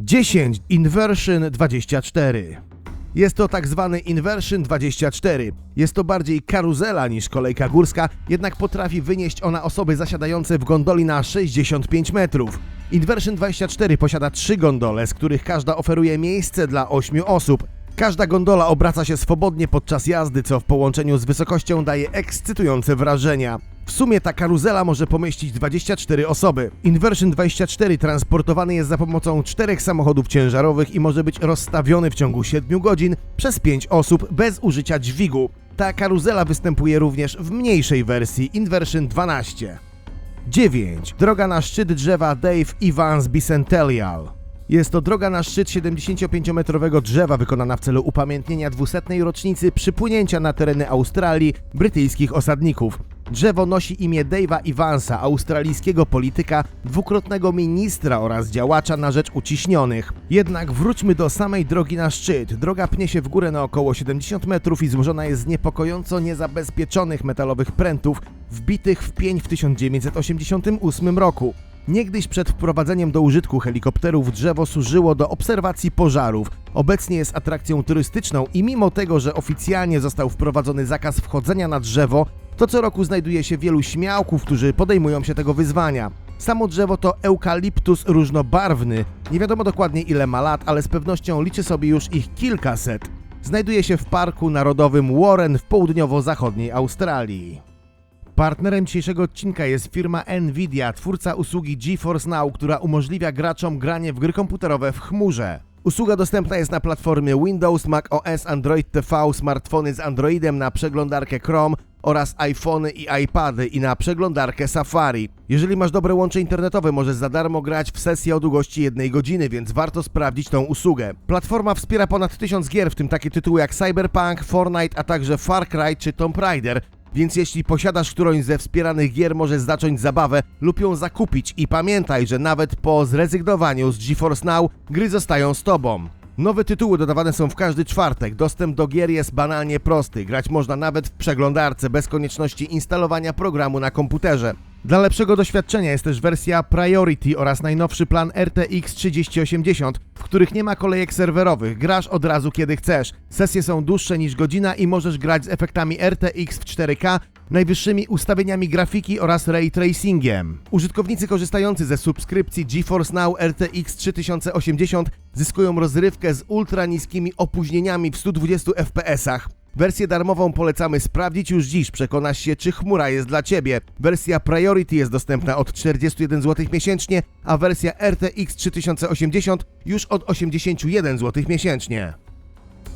10. Inversion 24. Jest to tak zwany Inversion 24. Jest to bardziej karuzela niż kolejka górska, jednak potrafi wynieść ona osoby zasiadające w gondoli na 65 metrów. Inversion 24 posiada trzy gondole, z których każda oferuje miejsce dla 8 osób. Każda gondola obraca się swobodnie podczas jazdy, co w połączeniu z wysokością daje ekscytujące wrażenia. W sumie ta karuzela może pomieścić 24 osoby. Inversion 24 transportowany jest za pomocą czterech samochodów ciężarowych i może być rozstawiony w ciągu 7 godzin przez 5 osób bez użycia dźwigu. Ta karuzela występuje również w mniejszej wersji Inversion 12. 9. Droga na szczyt drzewa Dave Evans Bicentennial. Jest to droga na szczyt 75-metrowego drzewa wykonana w celu upamiętnienia 200. rocznicy przypłynięcia na tereny Australii brytyjskich osadników. Drzewo nosi imię Dave'a Evansa, australijskiego polityka, dwukrotnego ministra oraz działacza na rzecz uciśnionych. Jednak wróćmy do samej drogi na szczyt. Droga pnie się w górę na około 70 metrów i złożona jest z niepokojąco niezabezpieczonych metalowych prętów wbitych w pień w 1988 roku. Niegdyś przed wprowadzeniem do użytku helikopterów drzewo służyło do obserwacji pożarów. Obecnie jest atrakcją turystyczną i mimo tego, że oficjalnie został wprowadzony zakaz wchodzenia na drzewo, to co roku znajduje się wielu śmiałków, którzy podejmują się tego wyzwania. Samo drzewo to eukaliptus różnobarwny. Nie wiadomo dokładnie ile ma lat, ale z pewnością liczy sobie już ich kilkaset. Znajduje się w Parku Narodowym Warren w południowo-zachodniej Australii. Partnerem dzisiejszego odcinka jest firma Nvidia, twórca usługi GeForce Now, która umożliwia graczom granie w gry komputerowe w chmurze. Usługa dostępna jest na platformie Windows, Mac OS, Android TV, smartfony z Androidem na przeglądarkę Chrome oraz iPhony i iPady i na przeglądarkę Safari. Jeżeli masz dobre łącze internetowe, możesz za darmo grać w sesję o długości jednej godziny, więc warto sprawdzić tą usługę. Platforma wspiera ponad 1000 gier, w tym takie tytuły jak Cyberpunk, Fortnite, a także Far Cry czy Tomb Raider. Więc jeśli posiadasz którąś ze wspieranych gier, możesz zacząć zabawę lub ją zakupić i pamiętaj, że nawet po zrezygnowaniu z GeForce Now, gry zostają z tobą. Nowe tytuły dodawane są w każdy czwartek. Dostęp do gier jest banalnie prosty. Grać można nawet w przeglądarce bez konieczności instalowania programu na komputerze. Dla lepszego doświadczenia jest też wersja Priority oraz najnowszy plan RTX 3080, w których nie ma kolejek serwerowych. Grasz od razu kiedy chcesz. Sesje są dłuższe niż godzina i możesz grać z efektami RTX w 4K, najwyższymi ustawieniami grafiki oraz ray tracingiem. Użytkownicy korzystający ze subskrypcji GeForce Now RTX 3080 zyskują rozrywkę z ultra niskimi opóźnieniami w 120 fps. Wersję darmową polecamy sprawdzić już dziś, przekonasz się, czy chmura jest dla Ciebie. Wersja Priority jest dostępna od 41 zł miesięcznie, a wersja RTX 3080 już od 81 zł miesięcznie.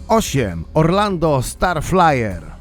8. Orlando Starflyer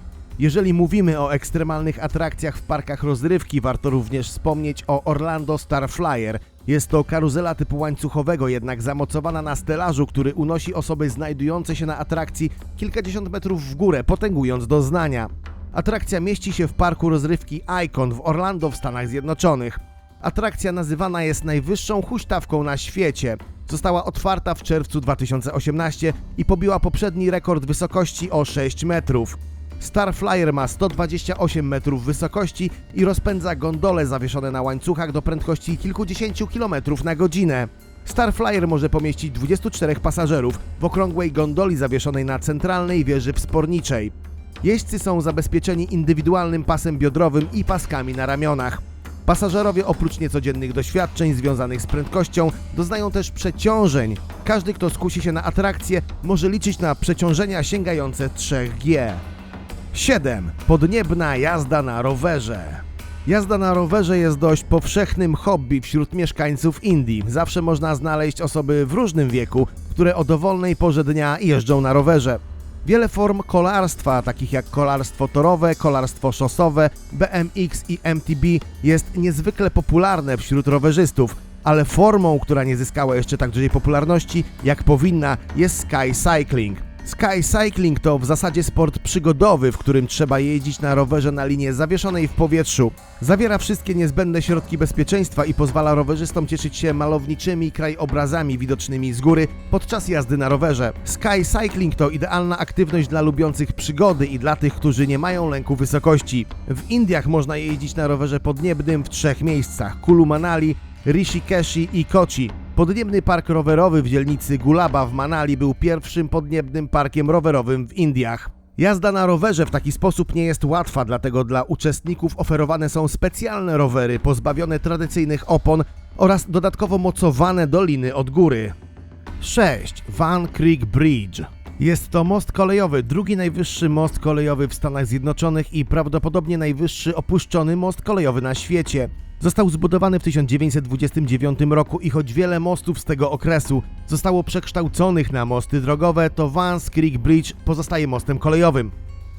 jeżeli mówimy o ekstremalnych atrakcjach w parkach rozrywki, warto również wspomnieć o Orlando Starflyer. Jest to karuzela typu łańcuchowego, jednak zamocowana na stelażu, który unosi osoby znajdujące się na atrakcji kilkadziesiąt metrów w górę, potęgując doznania. Atrakcja mieści się w parku rozrywki Icon w Orlando w Stanach Zjednoczonych. Atrakcja nazywana jest najwyższą huśtawką na świecie. Została otwarta w czerwcu 2018 i pobiła poprzedni rekord wysokości o 6 metrów. Starflyer ma 128 metrów wysokości i rozpędza gondole zawieszone na łańcuchach do prędkości kilkudziesięciu kilometrów na godzinę. Starflyer może pomieścić 24 pasażerów w okrągłej gondoli zawieszonej na centralnej wieży wsporniczej. Jeźdźcy są zabezpieczeni indywidualnym pasem biodrowym i paskami na ramionach. Pasażerowie oprócz niecodziennych doświadczeń związanych z prędkością doznają też przeciążeń. Każdy, kto skusi się na atrakcję, może liczyć na przeciążenia sięgające 3G. 7. Podniebna jazda na rowerze. Jazda na rowerze jest dość powszechnym hobby wśród mieszkańców Indii. Zawsze można znaleźć osoby w różnym wieku, które o dowolnej porze dnia jeżdżą na rowerze. Wiele form kolarstwa, takich jak kolarstwo torowe, kolarstwo szosowe, BMX i MTB, jest niezwykle popularne wśród rowerzystów, ale formą, która nie zyskała jeszcze tak dużej popularności, jak powinna, jest sky cycling. Sky Cycling to w zasadzie sport przygodowy, w którym trzeba jeździć na rowerze na linie zawieszonej w powietrzu. Zawiera wszystkie niezbędne środki bezpieczeństwa i pozwala rowerzystom cieszyć się malowniczymi krajobrazami widocznymi z góry podczas jazdy na rowerze. Sky Cycling to idealna aktywność dla lubiących przygody i dla tych, którzy nie mają lęku wysokości. W Indiach można jeździć na rowerze podniebnym w trzech miejscach: Kulu Manali, Rishikeshi i Kochi. Podniebny park rowerowy w dzielnicy Gulaba w Manali był pierwszym podniebnym parkiem rowerowym w Indiach. Jazda na rowerze w taki sposób nie jest łatwa, dlatego dla uczestników oferowane są specjalne rowery pozbawione tradycyjnych opon oraz dodatkowo mocowane doliny od góry. 6. Van Creek Bridge. Jest to most kolejowy, drugi najwyższy most kolejowy w Stanach Zjednoczonych i prawdopodobnie najwyższy opuszczony most kolejowy na świecie. Został zbudowany w 1929 roku i choć wiele mostów z tego okresu zostało przekształconych na mosty drogowe, to Vans Creek Bridge pozostaje mostem kolejowym.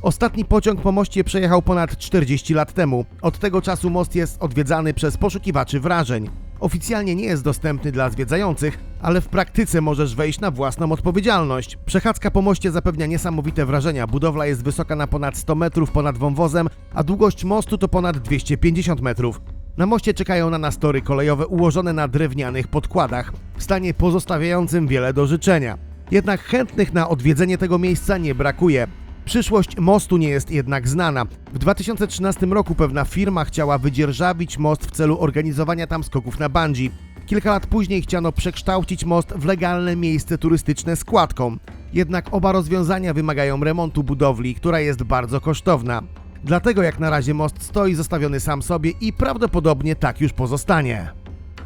Ostatni pociąg po moście przejechał ponad 40 lat temu. Od tego czasu most jest odwiedzany przez poszukiwaczy wrażeń. Oficjalnie nie jest dostępny dla zwiedzających, ale w praktyce możesz wejść na własną odpowiedzialność. Przechadzka po moście zapewnia niesamowite wrażenia. Budowla jest wysoka na ponad 100 metrów ponad wąwozem, a długość mostu to ponad 250 metrów. Na moście czekają na nas tory kolejowe ułożone na drewnianych podkładach, w stanie pozostawiającym wiele do życzenia. Jednak chętnych na odwiedzenie tego miejsca nie brakuje. Przyszłość mostu nie jest jednak znana. W 2013 roku pewna firma chciała wydzierżawić most w celu organizowania tam skoków na bungee. Kilka lat później chciano przekształcić most w legalne miejsce turystyczne z kładką. Jednak oba rozwiązania wymagają remontu budowli, która jest bardzo kosztowna. Dlatego jak na razie most stoi zostawiony sam sobie i prawdopodobnie tak już pozostanie.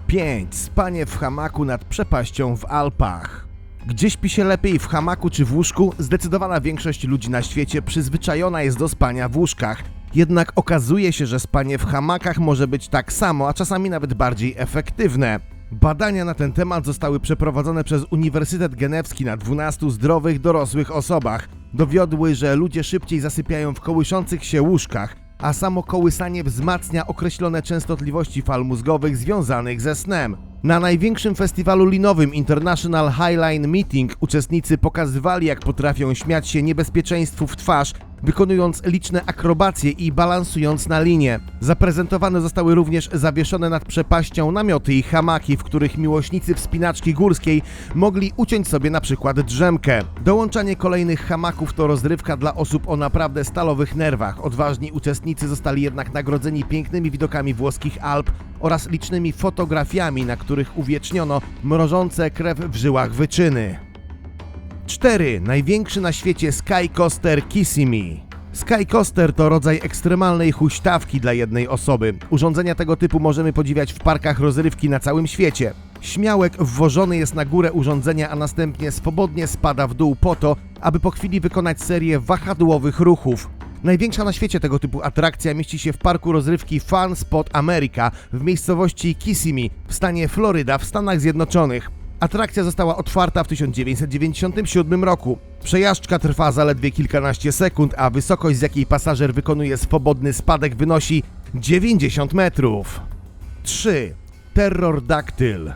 5. Spanie w hamaku nad przepaścią w Alpach. Gdzie śpi się lepiej, w hamaku czy w łóżku? Zdecydowana większość ludzi na świecie przyzwyczajona jest do spania w łóżkach. Jednak okazuje się, że spanie w hamakach może być tak samo, a czasami nawet bardziej efektywne. Badania na ten temat zostały przeprowadzone przez Uniwersytet Genewski na 12 zdrowych dorosłych osobach. Dowiodły, że ludzie szybciej zasypiają w kołyszących się łóżkach, a samo kołysanie wzmacnia określone częstotliwości fal mózgowych związanych ze snem. Na największym festiwalu linowym International Highline Meeting uczestnicy pokazywali, jak potrafią śmiać się niebezpieczeństwu w twarz, wykonując liczne akrobacje i balansując na linie. Zaprezentowane zostały również zawieszone nad przepaścią namioty i hamaki, w których miłośnicy wspinaczki górskiej mogli uciąć sobie na przykład drzemkę. Dołączanie kolejnych hamaków to rozrywka dla osób o naprawdę stalowych nerwach. Odważni uczestnicy zostali jednak nagrodzeni pięknymi widokami włoskich Alp oraz licznymi fotografiami, na których uwieczniono mrożące krew w żyłach wyczyny. 4. Największy na świecie Sky Coaster Kissimmee. Sky Coaster to rodzaj ekstremalnej huśtawki dla jednej osoby. Urządzenia tego typu możemy podziwiać w parkach rozrywki na całym świecie. Śmiałek wwożony jest na górę urządzenia, a następnie swobodnie spada w dół po to, aby po chwili wykonać serię wahadłowych ruchów. Największa na świecie tego typu atrakcja mieści się w parku rozrywki Fun Spot America w miejscowości Kissimmee w stanie Floryda w Stanach Zjednoczonych. Atrakcja została otwarta w 1997 roku. Przejażdżka trwa zaledwie kilkanaście sekund, a wysokość z jakiej pasażer wykonuje swobodny spadek wynosi 90 metrów. 3. Terror Dactyl.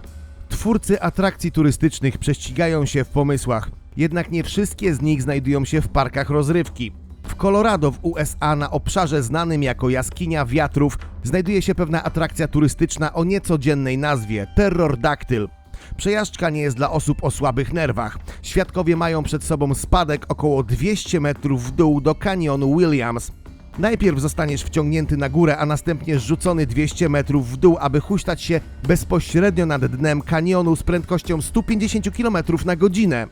Twórcy atrakcji turystycznych prześcigają się w pomysłach, jednak nie wszystkie z nich znajdują się w parkach rozrywki. W Colorado w USA na obszarze znanym jako Jaskinia Wiatrów znajduje się pewna atrakcja turystyczna o niecodziennej nazwie Terror Dactyl. Przejażdżka nie jest dla osób o słabych nerwach. Świadkowie mają przed sobą spadek około 200 metrów w dół do kanionu Williams. Najpierw zostaniesz wciągnięty na górę, a następnie zrzucony 200 metrów w dół, aby huśtać się bezpośrednio nad dnem kanionu z prędkością 150 km na godzinę.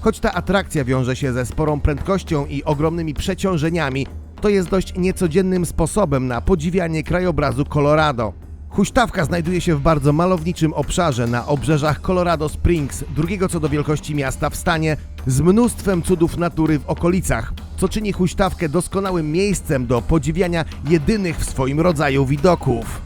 Choć ta atrakcja wiąże się ze sporą prędkością i ogromnymi przeciążeniami, to jest dość niecodziennym sposobem na podziwianie krajobrazu Colorado. Huśtawka znajduje się w bardzo malowniczym obszarze na obrzeżach Colorado Springs, drugiego co do wielkości miasta w stanie, z mnóstwem cudów natury w okolicach, co czyni huśtawkę doskonałym miejscem do podziwiania jedynych w swoim rodzaju widoków.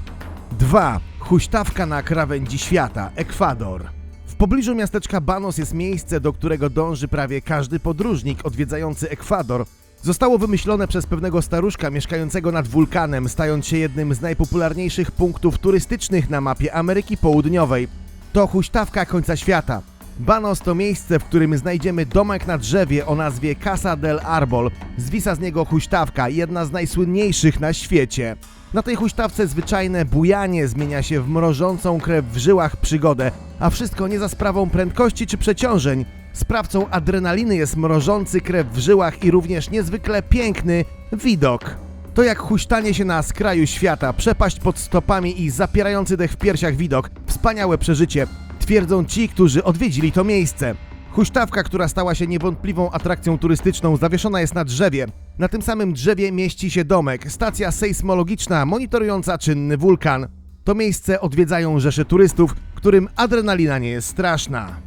2. Huśtawka na krawędzi świata, Ekwador. W pobliżu miasteczka Banos jest miejsce, do którego dąży prawie każdy podróżnik odwiedzający Ekwador. Zostało wymyślone przez pewnego staruszka mieszkającego nad wulkanem, stając się jednym z najpopularniejszych punktów turystycznych na mapie Ameryki Południowej. To huśtawka końca świata. Banos to miejsce, w którym znajdziemy domek na drzewie o nazwie Casa del Arbol. Zwisa z niego huśtawka, jedna z najsłynniejszych na świecie. Na tej huśtawce zwyczajne bujanie zmienia się w mrożącą krew w żyłach przygodę, a wszystko nie za sprawą prędkości czy przeciążeń. Sprawcą adrenaliny jest mrożący krew w żyłach i również niezwykle piękny widok. To jak huśtanie się na skraju świata, przepaść pod stopami i zapierający dech w piersiach widok. Wspaniałe przeżycie. twierdzą ci, którzy odwiedzili to miejsce. Huśtawka, która stała się niewątpliwą atrakcją turystyczną, zawieszona jest na drzewie. Na tym samym drzewie mieści się domek, stacja sejsmologiczna monitorująca czynny wulkan. To miejsce odwiedzają rzesze turystów, którym adrenalina nie jest straszna.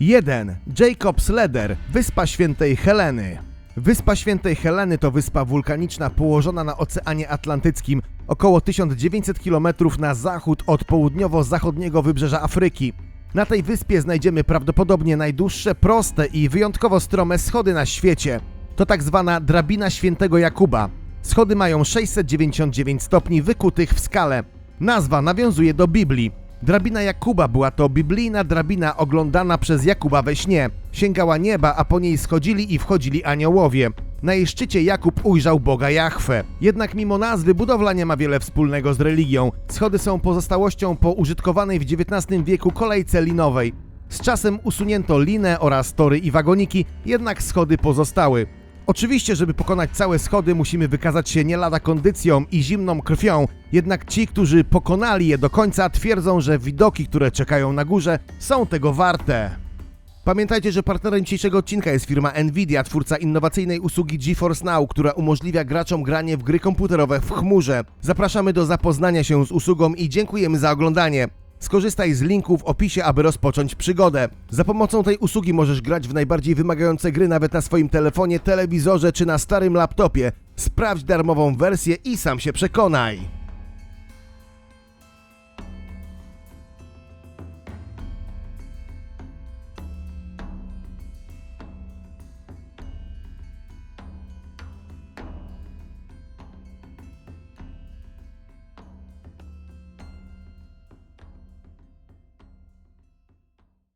1. Jacob's Ladder, Wyspa Świętej Heleny. Wyspa Świętej Heleny to wyspa wulkaniczna położona na Oceanie Atlantyckim, około 1900 km na zachód od południowo-zachodniego wybrzeża Afryki. Na tej wyspie znajdziemy prawdopodobnie najdłuższe, proste i wyjątkowo strome schody na świecie. To tak zwana drabina Świętego Jakuba. Schody mają 699 stopni wykutych w skale. Nazwa nawiązuje do Biblii. Drabina Jakuba była to biblijna drabina oglądana przez Jakuba we śnie. Sięgała nieba, a po niej schodzili i wchodzili aniołowie. Na jej szczycie Jakub ujrzał Boga Jahwe. Jednak mimo nazwy budowla nie ma wiele wspólnego z religią. Schody są pozostałością po użytkowanej w XIX wieku kolejce linowej. Z czasem usunięto linę oraz tory i wagoniki, jednak schody pozostały. Oczywiście, żeby pokonać całe schody, musimy wykazać się nie lada kondycją i zimną krwią, jednak ci, którzy pokonali je do końca, twierdzą, że widoki, które czekają na górze, są tego warte. Pamiętajcie, że partnerem dzisiejszego odcinka jest firma Nvidia, twórca innowacyjnej usługi GeForce Now, która umożliwia graczom granie w gry komputerowe w chmurze. Zapraszamy do zapoznania się z usługą i dziękujemy za oglądanie. Skorzystaj z linku w opisie, aby rozpocząć przygodę. Za pomocą tej usługi możesz grać w najbardziej wymagające gry nawet na swoim telefonie, telewizorze czy na starym laptopie. Sprawdź darmową wersję i sam się przekonaj.